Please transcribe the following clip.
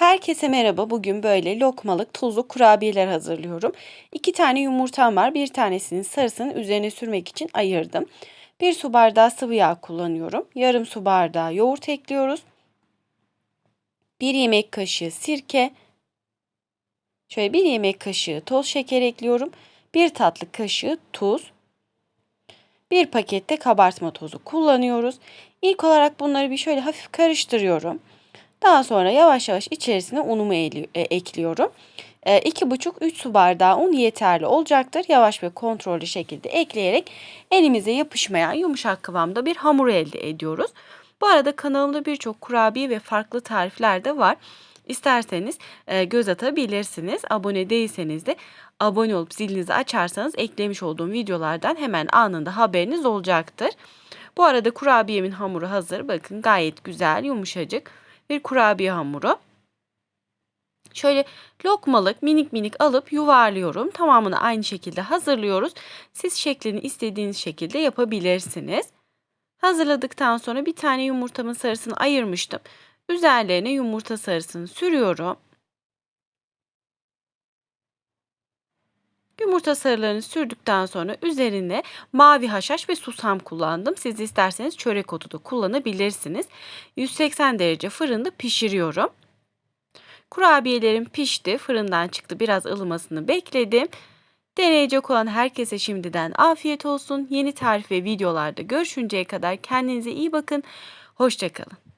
Herkese merhaba. Bugün böyle lokmalık tuzlu kurabiyeler hazırlıyorum. İki tane yumurtam var. Bir tanesinin sarısını üzerine sürmek için ayırdım. Bir su bardağı sıvı yağ kullanıyorum. Yarım su bardağı yoğurt ekliyoruz. Bir yemek kaşığı sirke. Şöyle bir yemek kaşığı toz şeker ekliyorum. Bir tatlı kaşığı tuz. Bir pakette kabartma tozu kullanıyoruz. İlk olarak bunları bir şöyle hafif karıştırıyorum. Daha sonra yavaş yavaş içerisine unumu e, ekliyorum. 2,5-3 e, su bardağı un yeterli olacaktır. Yavaş ve kontrollü şekilde ekleyerek elimize yapışmayan yumuşak kıvamda bir hamur elde ediyoruz. Bu arada kanalımda birçok kurabiye ve farklı tarifler de var. İsterseniz e, göz atabilirsiniz. Abone değilseniz de abone olup zilinizi açarsanız eklemiş olduğum videolardan hemen anında haberiniz olacaktır. Bu arada kurabiyemin hamuru hazır. Bakın gayet güzel, yumuşacık bir kurabiye hamuru. Şöyle lokmalık minik minik alıp yuvarlıyorum. Tamamını aynı şekilde hazırlıyoruz. Siz şeklini istediğiniz şekilde yapabilirsiniz. Hazırladıktan sonra bir tane yumurtamın sarısını ayırmıştım. Üzerlerine yumurta sarısını sürüyorum. Yumurta sarılarını sürdükten sonra üzerine mavi haşhaş ve susam kullandım. Siz isterseniz çörek otu da kullanabilirsiniz. 180 derece fırında pişiriyorum. Kurabiyelerim pişti. Fırından çıktı. Biraz ılımasını bekledim. Deneyecek olan herkese şimdiden afiyet olsun. Yeni tarif ve videolarda görüşünceye kadar kendinize iyi bakın. Hoşçakalın.